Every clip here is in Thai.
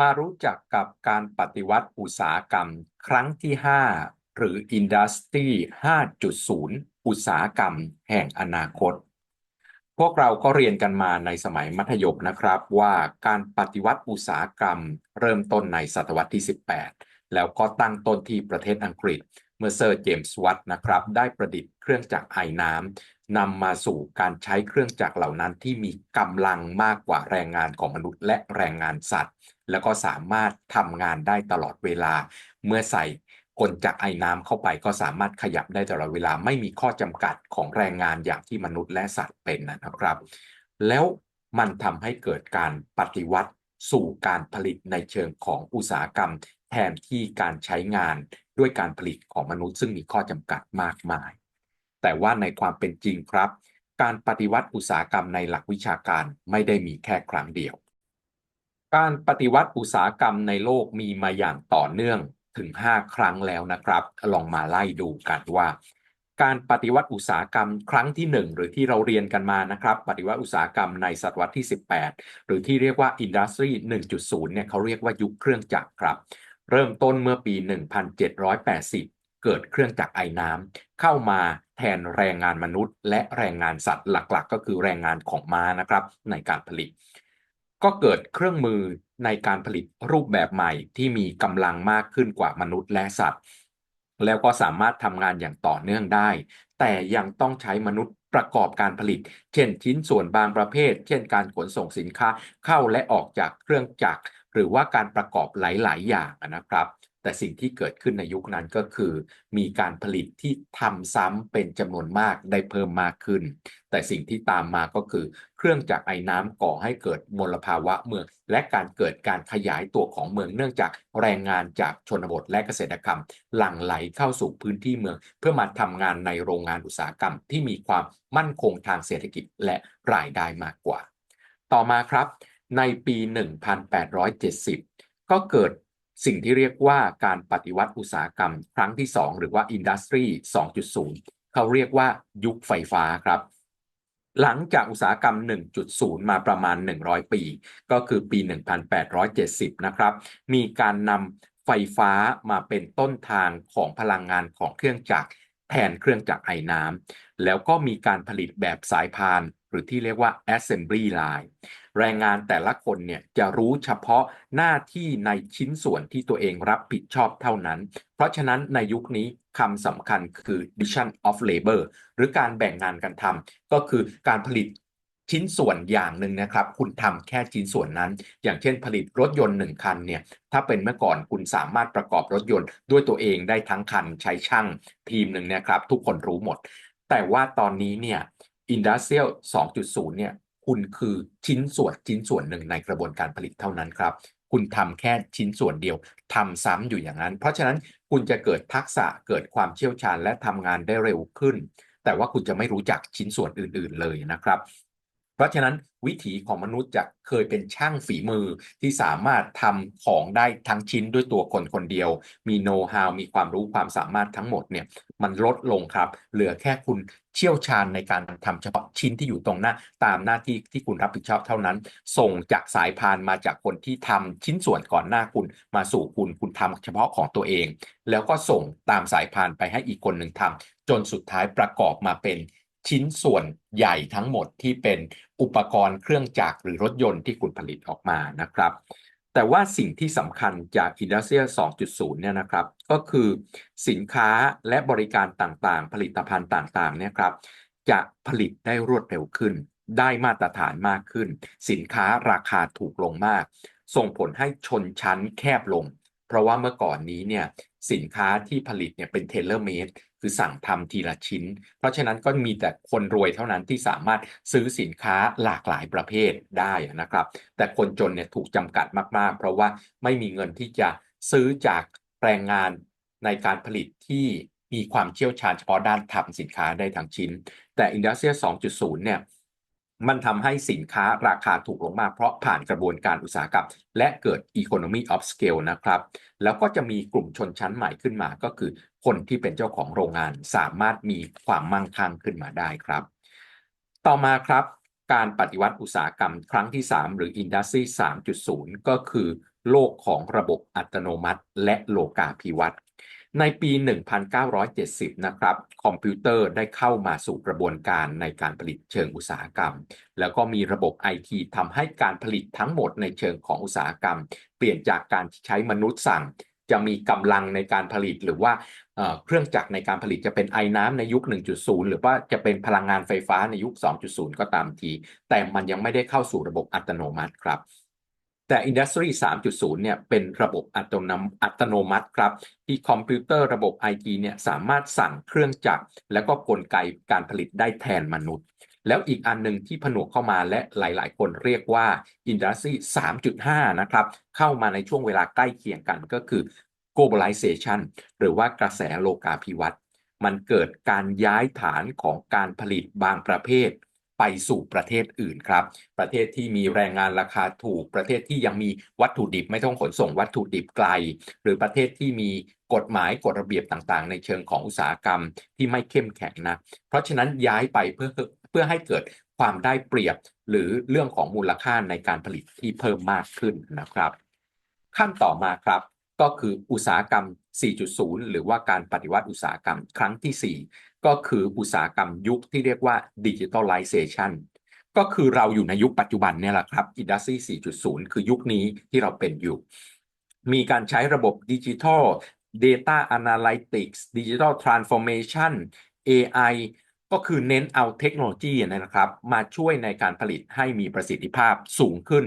มารู้จักกับการปฏิวัติอุตสาหกรรมครั้งที่ 5 หรือ Industry 5.0 อุตสาหกรรมแห่งอนาคต พวกเราก็เรียนกันมาในสมัยมัธยมนะครับ ว่าการปฏิวัติอุตสาหกรรม เริ่มต้นในศตวรรษที่ 18 แล้วก็ตั้งต้นที่ประเทศอังกฤษ เมื่อเซอร์เจมส์วัตต์นะครับ ได้ประดิษฐ์เครื่องจักรไอน้ำนำมาสู่การใช้เครื่องจักรเหล่านั้นที่มีกำลังมากกว่าแรงงานของมนุษย์และแรงงานสัตว์ แล้วก็สามารถทำงานได้ตลอดเวลา เมื่อใส่กลจักไอ้น้ำเข้าไปก็สามารถขยับได้ตลอดเวลาไม่มีข้อจำกัดของแรงงานอย่างที่มนุษย์และสัตว์เป็นนะครับ แล้วมันทำให้เกิดการปฏิวัติสู่การผลิตในเชิงของอุตสาหกรรม แทนที่การใช้งานด้วยการผลิตของมนุษย์ซึ่งมีข้อจำกัดมากมาย แต่ว่าในความเป็นจริงครับ การปฏิวัติอุตสาหกรรมในหลักวิชาการไม่ได้มีแค่ครั้งเดียว การปฏิวัติอุตสาหกรรมในโลกมีมาอย่างต่อเนื่องถึง 5 ครั้งแล้วนะครับ ลองมาไล่ดูกันว่า การปฏิวัติอุตสาหกรรมครั้งที่ 1 หรือที่เราเรียนกันมานะครับ ปฏิวัติอุตสาหกรรมในศตวรรษที่ 18 หรือที่เรียกว่า Industry 1.0 เนี่ยเขาเรียกว่ายุคเครื่องจักรครับ เริ่มต้นเมื่อปี 1780 เกิดเครื่องจักรไอ้น้ำเข้ามาแทนแรงงานมนุษย์ และแรงงานสัตว์หลักๆ ก็คือแรงงานของม้านะครับในการผลิต ก็เกิดเครื่องมือในการผลิตรูปแบบใหม่ที่มีกำลังมากขึ้นกว่ามนุษย์และสัตว์ แล้วก็สามารถทำงานอย่างต่อเนื่องได้ แต่ยังต้องใช้มนุษย์ประกอบการผลิต เช่นชิ้นส่วนบางประเภท เช่นการขนส่งสินค้าเข้าและออกจากเครื่องจักร หรือว่าการประกอบหลาย ๆ อย่างนะครับ แต่สิ่งที่เกิดขึ้นในยุคนั้นก็คือ มีการผลิตที่ทำซ้ำเป็นจำนวนมากได้เพิ่มมากขึ้น แต่สิ่งที่ตามมาก็คือ เครื่องจักรไอ้น้ำก่อให้เกิดมลภาวะเมือง และการเกิดการขยายตัวของเมืองเนื่องจากแรงงานจากชนบทและเกษตรกรรม หลั่งไหลเข้าสู่พื้นที่เมือง เพื่อมาทำงานในโรงงานอุตสาหกรรม ที่มีความมั่นคงทางเศรษฐกิจและรายได้มากกว่า ต่อมาครับ ในปี 1870 ก็เกิด สิ่งที่เรียกว่าการปฏิวัติอุตสาหกรรม ครั้งที่ 2 หรือว่า Industry 2.0 เขาเรียกว่ายุคไฟฟ้าครับ หลังจากอุตสาหกรรม 1.0 มาประมาณ 100 ปี ก็คือปี 1870 นะครับ มีการนำไฟฟ้ามาเป็นต้นทางของพลังงานของเครื่องจักรแทนเครื่องจักรไอน้ำแล้วก็มีการผลิตแบบสายพาน หรือที่เรียกว่า assembly line แรงงานแต่ละคนเนี่ยจะรู้เฉพาะหน้าที่ในชิ้นส่วนที่ตัวเองรับผิดชอบเท่านั้น เพราะฉะนั้นในยุคนี้คำสำคัญคือ division of labor หรือการแบ่งงานกันทำก็คือการผลิตชิ้นส่วนอย่างหนึ่งนะครับ คุณทำแค่ชิ้นส่วนนั้น อย่างเช่นผลิตรถยนต์หนึ่งคันเนี่ยถ้าเป็นเมื่อก่อนคุณสามารถประกอบรถยนต์ด้วยตัวเองได้ทั้งคันใช้ช่างทีมหนึ่งนะครับ ทุกคนรู้หมด แต่ว่าตอนนี้เนี่ย Industrial 2.0 เนี่ย คุณคือชิ้นส่วนชิ้นส่วนหนึ่งในกระบวนการผลิตเท่านั้นครับ คุณทำแค่ชิ้นส่วนเดียวทำซ้ำอยู่อย่างนั้น เพราะฉะนั้นคุณจะเกิดทักษะเกิดความเชี่ยวชาญและทำงานได้เร็วขึ้น แต่ว่าคุณจะไม่รู้จักชิ้นส่วนอื่น ๆ เลยนะครับ เพราะฉะนั้นวิถีของมนุษย์จะเคยเป็นช่างฝีมือที่สามารถทำของได้ทั้งชิ้นด้วยตัวคนคนเดียว มีโน้ตฮาวมีความรู้ความสามารถทั้งหมดเนี่ยมันลดลงครับ เหลือแค่คุณเชี่ยวชาญในการทำเฉพาะชิ้นที่อยู่ตรงหน้าตามหน้าที่ที่คุณรับผิดชอบเท่านั้น ส่งจากสายพานมาจากคนที่ทำชิ้นส่วนก่อนหน้าคุณมาสู่คุณคุณทำเฉพาะของตัวเอง แล้วก็ส่งตามสายพานไปให้อีกคนหนึ่งทำจนสุดท้ายประกอบมาเป็น ชิ้นส่วนใหญ่ทั้งหมดที่เป็นอุปกรณ์เครื่องจักรหรือรถยนต์ที่คุณผลิตออกมานะครับ แต่ว่าสิ่งที่สำคัญจาก Industrial 2.0 เนี่ยนะครับ ก็คือสินค้าและบริการต่างๆ ผลิตภัณฑ์ต่างๆ เนี่ยครับ จะผลิตได้รวดเร็วขึ้น ได้มาตรฐานมากขึ้น สินค้าราคาถูกลงมาก ส่งผลให้ชนชั้นแคบลง ราะว่าเมื่อก่อนนี้เนี่ยสินค้าที่ผลิตเนี่ยเป็นเทเลเมดคือสั่งทำทีละชิ้น เพราะฉะนั้นก็มีแต่คนรวยเท่านั้นที่สามารถซื้อสินค้าหลากหลายประเภทได้นะครับ แต่คนจนเนี่ยถูกจำกัดมากๆ เพราะว่าไม่มีเงินที่จะซื้อจากแรงงานในการผลิตที่มีความเชี่ยวชาญเฉพาะด้านทำสินค้าได้ทั้งชิ้น แต่ Industrial 2.0 เนี่ย มันทำให้สินค้าราคาถูกลงมากเพราะผ่านกระบวนการอุตสาหกรรม และเกิด economy of scale นะครับ แล้วก็จะมีกลุ่มชนชั้นใหม่ขึ้นมาก็คือ คนที่เป็นเจ้าของโรงงานสามารถมีความมั่งคั่งขึ้นมาได้ครับ ต่อมาครับการปฏิวัติอุตสาหกรรมครั้งที่ 3 หรือ Industry 3.0 ก็คือ โลกของระบบอัตโนมัติ และโลกาภิวัตน์ ในปี 1970 นะครับ คอมพิวเตอร์ได้เข้ามาสู่กระบวนการในการผลิตเชิงอุตสาหกรรม แล้วก็มีระบบ IT ทำให้การผลิตทั้งหมดในเชิงของอุตสาหกรรม เปลี่ยนจากการใช้มนุษย์สั่ง จะมีกำลังในการผลิตหรือว่าเครื่องจักรในการผลิตจะเป็นไอ้น้ำในยุค 1.0 หรือว่าจะเป็นพลังงานไฟฟ้าในยุค 2.0 ก็ตามที แต่มันยังไม่ได้เข้าสู่ระบบอัตโนมัติครับ แต่ Industry 3.0 เนี่ยเป็นระบบอัตโนอัตโนมัติครับ ที่คอมพิวเตอร์ระบบ IT เนี่ยสามารถสั่งเครื่องจักร และก็กลไกการผลิตได้แทนมนุษย์ แล้วอีกอันหนึ่งที่ผนวกเข้ามาและหลาย ๆ คนเรียกว่า Industry 3.5 นะครับ เข้ามาในช่วงเวลาใกล้เคียงกันก็คือ globalization หรือว่ากระแสโลกาภิวัตน์มันเกิดการย้ายฐานของการผลิตบางประเภท ไปสู่ประเทศอื่นครับ ประเทศที่มีแรงงานราคาถูก ประเทศที่ยังมีวัตถุดิบไม่ต้องขนส่งวัตถุดิบไกล หรือประเทศที่มีกฎหมายกฎระเบียบต่างๆ ในเชิงของอุตสาหกรรมที่ไม่เข้มแข็งนะ เพราะฉะนั้นย้ายไปเพื่อเพื่อให้เกิดความได้เปรียบ หรือเรื่องของมูลค่าในการผลิตที่เพิ่มมากขึ้นนะครับ ขั้นต่อมาครับก็คืออุตสาหกรรม 4.0 หรือว่าการปฏิวัติอุตสาหกรรมครั้งที่ 4 ก็คืออุตสาหกรรมยุคที่เรียกว่า Digitalization ก็คือเราอยู่ในยุคปัจจุบันเนี่ยแหละครับ Industry 4.0 คือยุคนี้ที่เราเป็นอยู่ มีการใช้ระบบดิจิทัล Data Analytics Digital Transformation AI ก็คือเน้นเอาเทคโนโลยีนะครับ มาช่วยในการผลิตให้มีประสิทธิภาพสูงขึ้น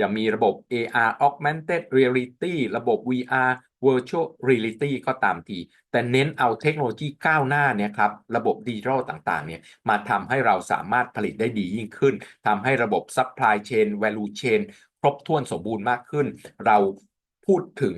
จะมีระบบ AR Augmented Reality ระบบ VR Virtual Reality ก็ตามที แต่เน้นเอาเทคโนโลยีก้าวหน้าเนี่ยครับ ระบบดิจิทัลต่างๆ เนี่ยมาทำให้เราสามารถผลิตได้ดียิ่งขึ้น ทำให้ระบบ Supply Chain Value Chain ครบถ้วนสมบูรณ์มากขึ้น เราพูดถึง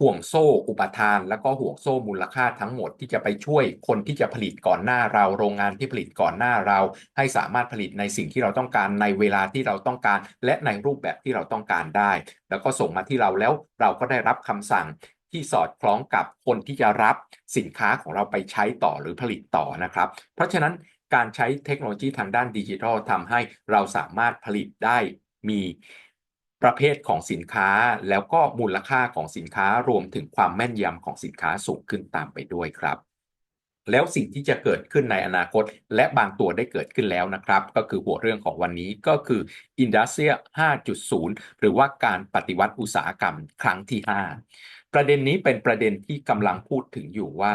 ห่วงโซ่อุปทาน แล้วก็ห่วงโซ่มูลค่าทั้งหมดที่จะไปช่วยคนที่จะผลิตก่อนหน้าเราโรงงานที่ผลิตก่อนหน้าเรา ให้สามารถผลิตในสิ่งที่เราต้องการในเวลาที่เราต้องการ และในรูปแบบที่เราต้องการได้ แล้วก็ส่งมาที่เราแล้วเราก็ได้รับคำสั่งที่สอดคล้องกับคนที่จะรับสินค้าของเราไปใช้ต่อหรือผลิตต่อนะครับ เพราะฉะนั้นการใช้เทคโนโลยีทางด้านดิจิทัลทำให้เราสามารถผลิตได้มี ประเภทของสินค้าแล้วก็มูลค่าของสินค้ารวมถึงความแม่นยำของสินค้าสูงขึ้นตามไปด้วยครับ แล้วสิ่งที่จะเกิดขึ้นในอนาคต และบางตัวได้เกิดขึ้นแล้วนะครับ ก็คือหัวเรื่องของวันนี้ก็คือ Industry 5.0 หรือว่าการปฏิวัติอุตสาหกรรมครั้งที่ 5 ประเด็นนี้เป็นประเด็นที่กำลังพูดถึงอยู่ว่า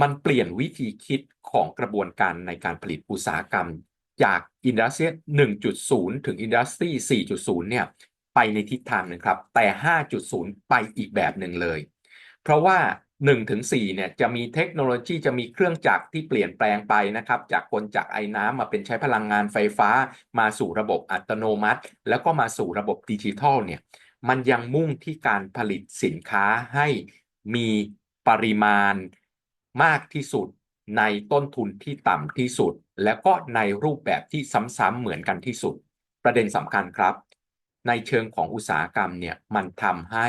มันเปลี่ยนวิธีคิดของกระบวนการในการผลิตอุตสาหกรรม จาก Industry 1.0 ถึง Industry 4.0 เนี่ย ไปในทิศทางหนึ่งครับ แต่ 5.0 ไปอีกแบบหนึ่งเลย เพราะว่า 1-4เนี่ยจะมีเทคโนโลยีจะมีเครื่องจักรที่เปลี่ยนแปลงไปนะครับ จากกลจักรไอ้น้ำมาเป็นใช้พลังงานไฟฟ้า มาสู่ระบบอัตโนมัติ แล้วก็มาสู่ระบบดิจิทัลเนี่ยมันยังมุ่งที่การผลิตสินค้าให้มีปริมาณมากที่สุดในต้นทุนที่ต่ำที่สุด แล้วก็ในรูปแบบที่ซ้ำๆเหมือนกันที่สุด ประเด็นสำคัญครับ ในเชิงของอุตสาหกรรมเนี่ยมันทำให้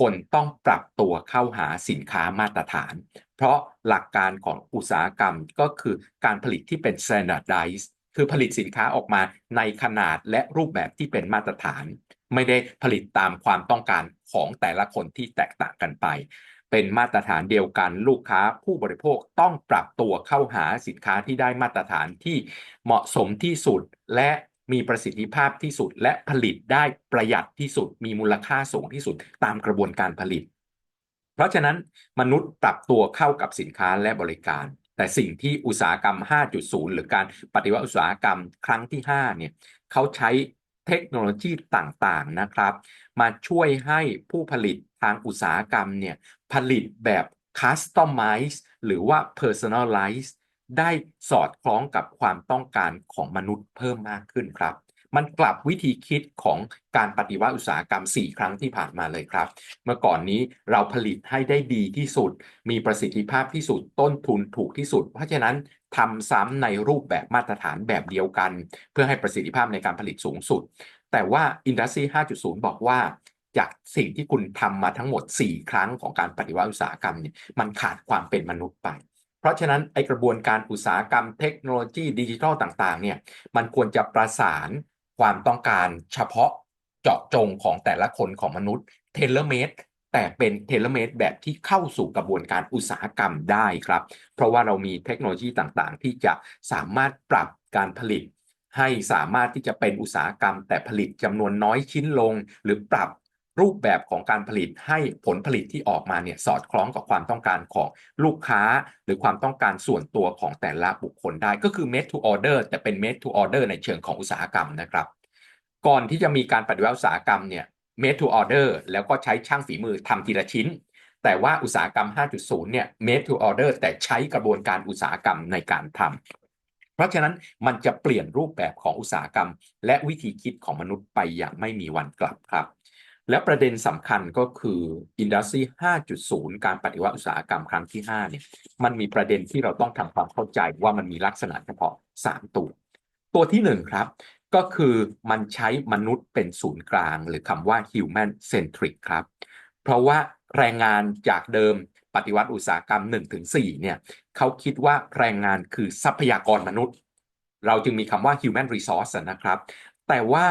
คนต้องปรับตัวเข้าหาสินค้ามาตรฐาน เพราะหลักการของอุตสาหกรรมก็คือการผลิตที่เป็น standardize คือผลิตสินค้าออกมาในขนาดและรูปแบบที่เป็นมาตรฐาน ไม่ได้ผลิตตามความต้องการของแต่ละคนที่แตกต่างกันไป เป็นมาตรฐานเดียวกันลูกค้าผู้บริโภคต้องปรับตัวเข้าหาสินค้าที่ได้มาตรฐานที่เหมาะสมที่สุดและ มีประสิทธิภาพที่สุด และผลิตได้ประหยัดที่สุด มีมูลค่าสูงที่สุดตามกระบวนการผลิต เพราะฉะนั้นมนุษย์ปรับตัวเข้ากับสินค้าและบริการ แต่สิ่งที่อุตสาหกรรม 5.0 หรือการปฏิวัติอุตสาหกรรมครั้งที่ 5 เนี่ยเขาใช้เทคโนโลยีต่างๆนะครับ มาช่วยให้ผู้ผลิตทางอุตสาหกรรมเนี่ยผลิตแบบ customize หรือว่า personalize ได้สอดคล้องกับความต้องการของมนุษย์เพิ่มมากขึ้นครับ มันกลับวิธีคิดของการปฏิวัติอุตสาหกรรม 4 ครั้งที่ผ่านมาเลยครับ เมื่อก่อนนี้เราผลิตให้ได้ดีที่สุด มีประสิทธิภาพที่สุดต้นทุนถูกที่สุด เพราะฉะนั้นทำซ้ำในรูปแบบมาตรฐานแบบเดียวกัน เพื่อให้ประสิทธิภาพในการผลิตสูงสุด แต่ว่า Industry 5.0 บอกว่าจากสิ่งที่คุณทำมาทั้งหมด 4 ครั้งของการปฏิวัติอุตสาหกรรมเนี่ยมันขาดความเป็นมนุษย์ไป เพราะฉะนั้นไอกระบวนการอุตสาหกรรมเทคโนโลยีดิจิทัลต่างๆเนี่ยมันควรจะประสานความต้องการเฉพาะเจาะจงของแต่ละคนของมนุษย์เทเลเมดแต่เป็นเทเลเมดแบบที่เข้าสู่กระบวนการอุตสาหกรรมได้ครับ เพราะว่าเรามีเทคโนโลยีต่างๆ ที่จะสามารถปรับการผลิต ให้สามารถที่จะเป็นอุตสาหกรรม แต่ผลิตจำนวนน้อยชิ้นลง หรือปรับ รูปแบบของการผลิตให้ผลผลิตที่ออกมาเนี่ยสอดคล้องกับความต้องการของลูกค้า หรือความต้องการส่วนตัวของแต่ละบุคคลได้ก็คือ made to order แต่เป็น made to order ในเชิงของอุตสาหกรรมนะครับ ก่อนที่จะมีการปฏิวัติอุตสาหกรรมเนี่ย made to order แล้วก็ใช้ช่างฝีมือทำทีละชิ้น แต่ว่าอุตสาหกรรม 5.0 เนี่ย made to order แต่ใช้กระบวนการอุตสาหกรรมในการทำเพราะฉะนั้นมันจะเปลี่ยนรูปแบบของอุตสาหกรรม และวิธีคิดของมนุษย์ไปอย่างไม่มีวันกลับครับ และประเด็นสำคัญก็คือ Industry 5.0 การปฏิวัติอุตสาหกรรมครั้งที่5เนี่ยมันมีประเด็นที่เราต้องทำความเข้าใจว่ามันมีลักษณะเฉพาะ 3 ตัว ตัวที่ 1 ครับ ก็คือมันใช้มนุษย์เป็นศูนย์กลาง หรือคำว่า human centric ครับ เพราะว่าแรงงานจากเดิมปฏิวัติอุตสาหกรรม 1-4เนี่ยเขาคิดว่าแรงงานคือทรัพยากรมนุษย์ เราจึงมีคำว่า human resource นะครับ แต่ว่า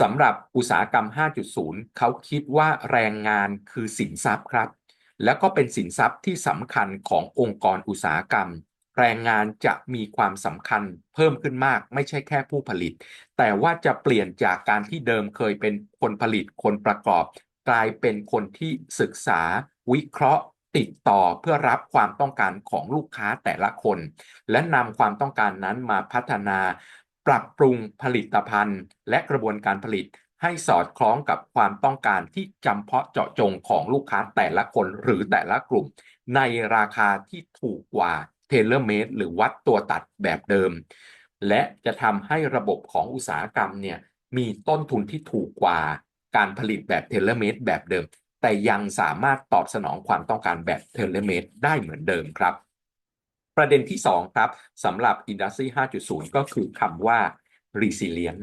สำหรับอุตสาหกรรม 5.0 เขาคิดว่าแรงงานคือสินทรัพย์ครับ แล้วก็เป็นสินทรัพย์ที่สำคัญขององค์กรอุตสาหกรรม แรงงานจะมีความสำคัญเพิ่มขึ้นมาก ไม่ใช่แค่ผู้ผลิต แต่ว่าจะเปลี่ยนจากการที่เดิมเคยเป็นคนผลิตคนประกอบ กลายเป็นคนที่ศึกษา วิเคราะห์ติดต่อเพื่อรับความต้องการของลูกค้าแต่ละคน และนำความต้องการนั้นมาพัฒนา ปรับปรุงผลิตภัณฑ์ และกระบวนการผลิตให้สอดคล้องกับความต้องการที่จำเพาะเจาะจงของลูกค้าแต่ละคนหรือแต่ละกลุ่ม ในราคาที่ถูกกว่าเทเลเมดหรือวัดตัวตัดแบบเดิม และจะทำให้ระบบของอุตสาหกรรมเนี่ยมีต้นทุนที่ถูกกว่าการผลิตแบบเทเลเมดแบบเดิม แต่ยังสามารถตอบสนองความต้องการแบบเทเลเมดได้เหมือนเดิมครับ ประเด็นที่2ครับสำหรับ Industry 5.0 ก็คือคำว่า resilient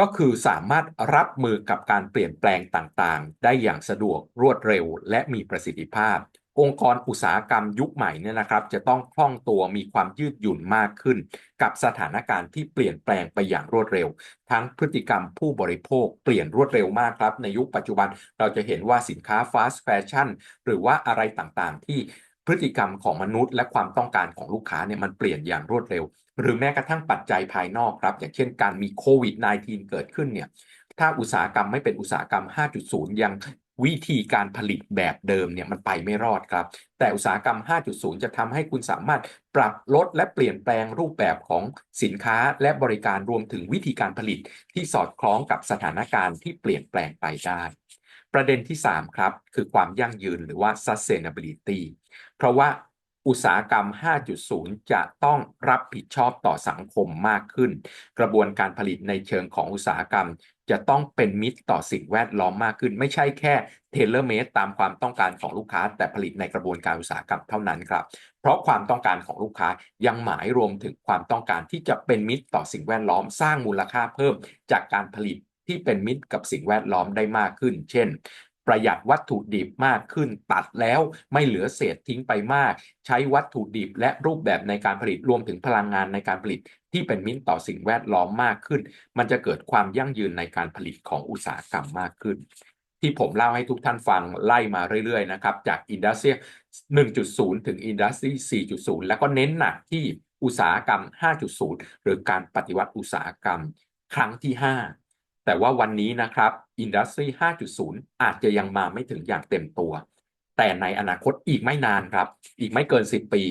ก็คือสามารถรับมือกับการเปลี่ยนแปลงต่างๆ ได้อย่างสะดวกรวดเร็ว และมีประสิทธิภาพ องค์กรอุตสาหกรรมยุคใหม่เนี่ยนะครับ จะต้องคล่องตัวมีความยืดหยุ่นมากขึ้น กับสถานการณ์ที่เปลี่ยนแปลงไปอย่างรวดเร็ว ทั้งพฤติกรรมผู้บริโภคเปลี่ยนรวดเร็วมากครับ ในยุคปัจจุบันเราจะเห็นว่าสินค้า fast fashion หรือว่าอะไรต่างๆ ที่ พฤติกรรมของมนุษย์และความต้องการของลูกค้าเนี่ยมันเปลี่ยนอย่างรวดเร็ว หรือแม้กระทั่งปัจจัยภายนอกครับ อย่างเช่นการมีโควิด -19 เกิดขึ้นเนี่ยถ้าอุตสาหกรรมไม่เป็นอุตสาหกรรม 5.0 ยังวิธีการผลิตแบบเดิมเนี่ยมันไปไม่รอดครับ แต่อุตสาหกรรม 5.0 จะทำให้คุณสามารถปรับลดและเปลี่ยนแปลงรูปแบบของสินค้าและบริการรวมถึงวิธีการผลิตที่สอดคล้องกับสถานการณ์ที่เปลี่ยนแปลงไปได้ ประเด็นที่ 3 ครับ คือความยั่งยืนหรือว่า sustainability เพราะว่าอุตสาหกรรม 5.0 จะต้องรับผิดชอบต่อสังคมมากขึ้น กระบวนการผลิตในเชิงของอุตสาหกรรม จะต้องเป็นมิตรต่อสิ่งแวดล้อมมากขึ้น ไม่ใช่แค่เทเลเมตตามความต้องการของลูกค้า แต่ผลิตในกระบวนการอุตสาหกรรมเท่านั้นครับ เพราะความต้องการของลูกค้ายังหมายรวมถึงความต้องการที่จะเป็นมิตรต่อสิ่งแวดล้อม สร้างมูลค่าเพิ่มจากการผลิตที่เป็นมิตรกับสิ่งแวดล้อมได้มากขึ้น เช่น ประหยัดวัตถุดิบมากขึ้น ตัดแล้วไม่เหลือเศษทิ้งไปมาก ใช้วัตถุดิบและรูปแบบในการผลิตรวมถึงพลังงานในการผลิต ที่เป็นมิตรต่อสิ่งแวดล้อมมากขึ้น มันจะเกิดความยั่งยืนในการผลิตของอุตสาหกรรมมากขึ้น ที่ผมเล่าให้ทุกท่านฟังไล่มาเรื่อยๆนะครับจากอินดัสเซีย1.0 ถึงอินดัสทรี4.0 แล้วก็เน้นหนักที่อุตสาหกรรม 5.0 หรือการปฏิวัติอุตสาหกรรม ครั้งที่ 5 แต่ว่าวันนี้นะครับอินดัสทรี5.0 อาจจะยังมาไม่ถึงอย่างเต็มตัว แต่ในอนาคตอีกไม่นานครับ อีกไม่เกิน 10 ปี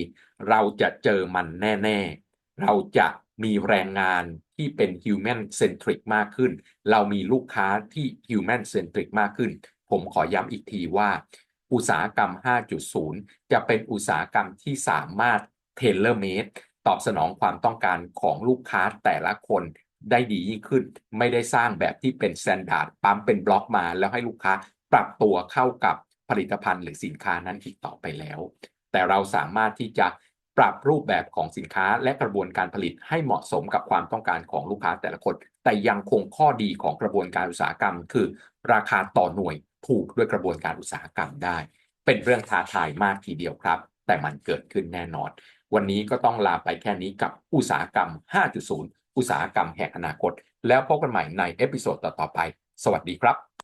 เราจะเจอมันแน่ ๆ เราจะมีแรงงานที่เป็น human centric มากขึ้น เรามีลูกค้าที่ human centric มากขึ้น ผมขอย้ำอีกทีว่า อุตสาหกรรม 5.0 จะเป็นอุตสาหกรรมที่สามารถ tailor made ตอบสนองความต้องการของลูกค้าแต่ละคน ได้ดียิ่งขึ้น ไม่ได้สร้างแบบที่เป็น standard ปั๊มเป็นบล็อกมาแล้วให้ลูกค้าปรับตัวเข้ากับผลิตภัณฑ์หรือสินค้านั้นอีกต่อไปแล้ว แต่เราสามารถที่จะปรับรูปแบบของสินค้าและกระบวนการผลิตให้เหมาะสมกับความต้องการของลูกค้าแต่ละคน แต่ยังคงข้อดีของกระบวนการอุตสาหกรรม คือ ราคาต่อหน่วยถูกด้วยกระบวนการอุตสาหกรรมได้ เป็นเรื่องท้าทายมากทีเดียวครับ แต่มันเกิดขึ้นแน่นอน วันนี้ก็ต้องลาไปแค่นี้กับอุตสาหกรรม 5.0 อุตสาหกรรมแห่งอนาคต แล้วพบกันใหม่ในเอพิโซดต่อๆไป สวัสดีครับ